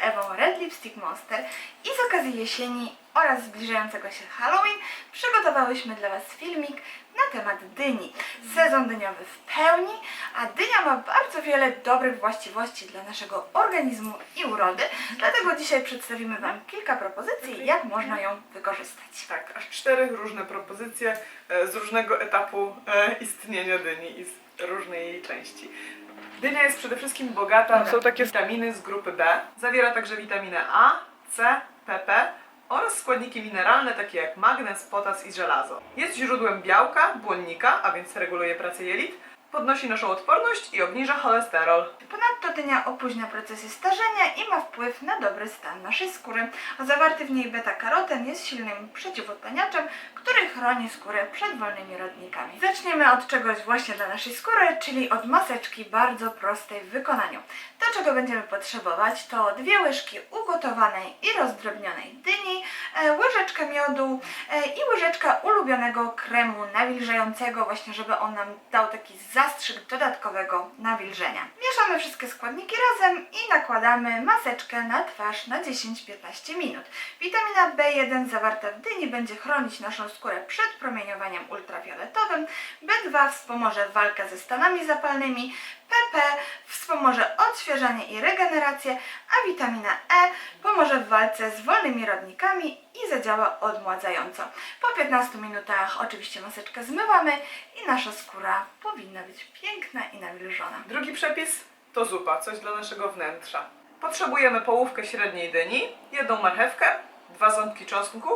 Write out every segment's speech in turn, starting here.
Ewą Red Lipstick Monster i z okazji jesieni oraz zbliżającego się Halloween przygotowałyśmy dla Was filmik na temat dyni. Sezon dyniowy w pełni, a dynia ma bardzo wiele dobrych właściwości dla naszego organizmu i urody, dlatego dzisiaj przedstawimy Wam kilka propozycji, jak można ją wykorzystać. Tak, aż cztery różne propozycje e, z różnego etapu e, istnienia dyni i z różnej jej części. Dynia jest przede wszystkim bogata w są takie witaminy z grupy B. Zawiera także witaminę A, C, PP oraz składniki mineralne takie jak magnez, potas i żelazo. Jest źródłem białka, błonnika, a więc reguluje pracę jelit, podnosi naszą odporność i obniża cholesterol. Ponadto dynia opóźnia procesy starzenia i ma wpływ na dobry stan naszej skóry, a zawarty w niej beta-karoten jest silnym przeciwodplaniaczem, który chroni skórę przed wolnymi rodnikami. Zaczniemy od czegoś właśnie dla naszej skóry, czyli od maseczki bardzo prostej w wykonaniu. To, czego będziemy potrzebować, to dwie łyżki ugotowanej i rozdrobnionej dyni, e, łyżeczkę miodu e, i łyżeczka ulubionego kremu nawilżającego, właśnie żeby on nam dał taki zastrzyk dodatkowego nawilżenia. Mieszamy wszystkie składniki razem i nakładamy maseczkę na twarz na 10-15 minut. Witamina B1 zawarta w dyni będzie chronić naszą skórę przed promieniowaniem ultrafioletowym, B2 wspomoże walkę ze stanami zapalnymi, PP wspomoże odświeżanie i regenerację, a witamina E pomoże w walce z wolnymi rodnikami i zadziała odmładzająco. Po 15 minutach oczywiście maseczkę zmywamy i nasza skóra powinna być piękna i nawilżona. Drugi przepis to zupa, coś dla naszego wnętrza. Potrzebujemy połówkę średniej dyni, jedną marchewkę, dwa ząbki czosnku,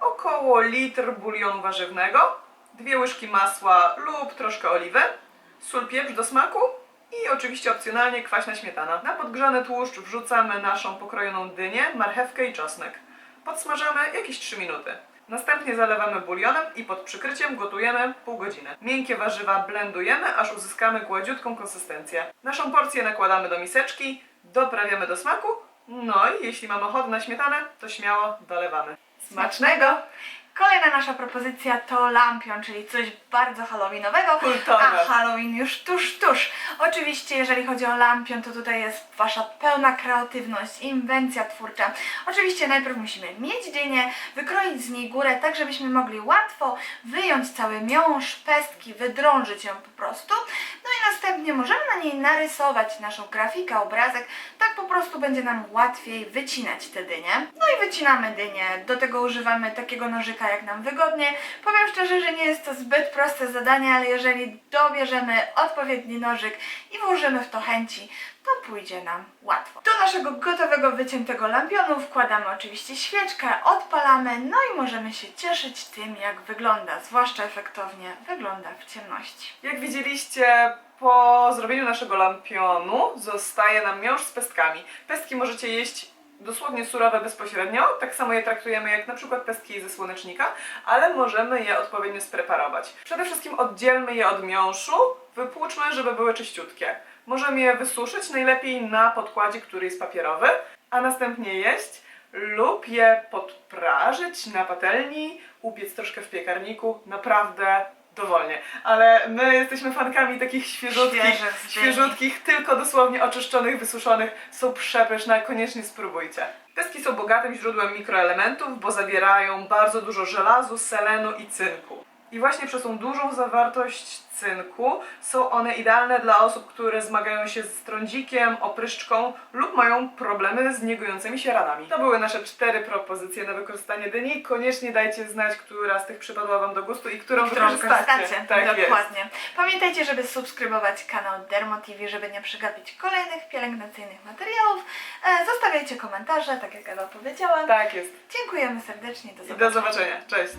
około litr bulionu warzywnego, dwie łyżki masła lub troszkę oliwy, sól, pieprz do smaku i oczywiście opcjonalnie kwaśna śmietana. Na podgrzany tłuszcz wrzucamy naszą pokrojoną dynię, marchewkę i czosnek. Podsmażamy jakieś 3 minuty. Następnie zalewamy bulionem i pod przykryciem gotujemy pół godziny. Miękkie warzywa blendujemy, aż uzyskamy gładziutką konsystencję. Naszą porcję nakładamy do miseczki, doprawiamy do smaku, no i jeśli mamy ochotę na śmietanę, to śmiało dolewamy. Smacznego! Kolejna nasza propozycja to lampion, czyli coś bardzo halloweenowego, Kultowe. a Halloween już tuż, tuż. Oczywiście, jeżeli chodzi o lampion, to tutaj jest wasza pełna kreatywność, inwencja twórcza. Oczywiście najpierw musimy mieć dynię, wykroić z niej górę, tak żebyśmy mogli łatwo wyjąć cały miąższ, pestki, wydrążyć ją po prostu. No i następnie możemy na niej narysować naszą grafikę, obrazek, tak po prostu będzie nam łatwiej wycinać te dynie. No i wycinamy dynię, do tego używamy takiego nożyka jak nam wygodnie. Powiem szczerze, że nie jest to zbyt proste zadanie, ale jeżeli dobierzemy odpowiedni nożyk i włożymy w to chęci, to pójdzie nam łatwo. Do naszego gotowego, wyciętego lampionu wkładamy oczywiście świeczkę, odpalamy, no i możemy się cieszyć tym, jak wygląda, zwłaszcza efektownie wygląda w ciemności. Jak widzieliście, po zrobieniu naszego lampionu zostaje nam miąższ z pestkami. Pestki możecie jeść dosłownie surowe bezpośrednio, tak samo je traktujemy jak na przykład pestki ze słonecznika, ale możemy je odpowiednio spreparować. Przede wszystkim oddzielmy je od miąższu, wypłuczmy, żeby były czyściutkie. Możemy je wysuszyć najlepiej na podkładzie, który jest papierowy, a następnie jeść lub je podprażyć na patelni, upiec troszkę w piekarniku, naprawdę dowolnie. Ale my jesteśmy fankami takich świeżutkich, świeżutkich, tylko dosłownie oczyszczonych, wysuszonych. Są przepyszne, koniecznie spróbujcie. Pestki są bogatym źródłem mikroelementów, bo zawierają bardzo dużo żelazu, selenu i cynku. I właśnie przez tą dużą zawartość cynku są one idealne dla osób, które zmagają się z trądzikiem, opryszczką lub mają problemy z niegojącymi się ranami. To były nasze cztery propozycje na wykorzystanie dyni. Koniecznie dajcie znać, która z tych przypadła Wam do gustu i którą Którą wykorzystacie. Tak jest. Dokładnie. Pamiętajcie, żeby subskrybować kanał Dermo TV, żeby nie przegapić kolejnych pielęgnacyjnych materiałów. E, zostawiajcie komentarze, tak jak Ewa powiedziała. Tak jest. Dziękujemy serdecznie. Do I zobaczenia. do zobaczenia. Cześć.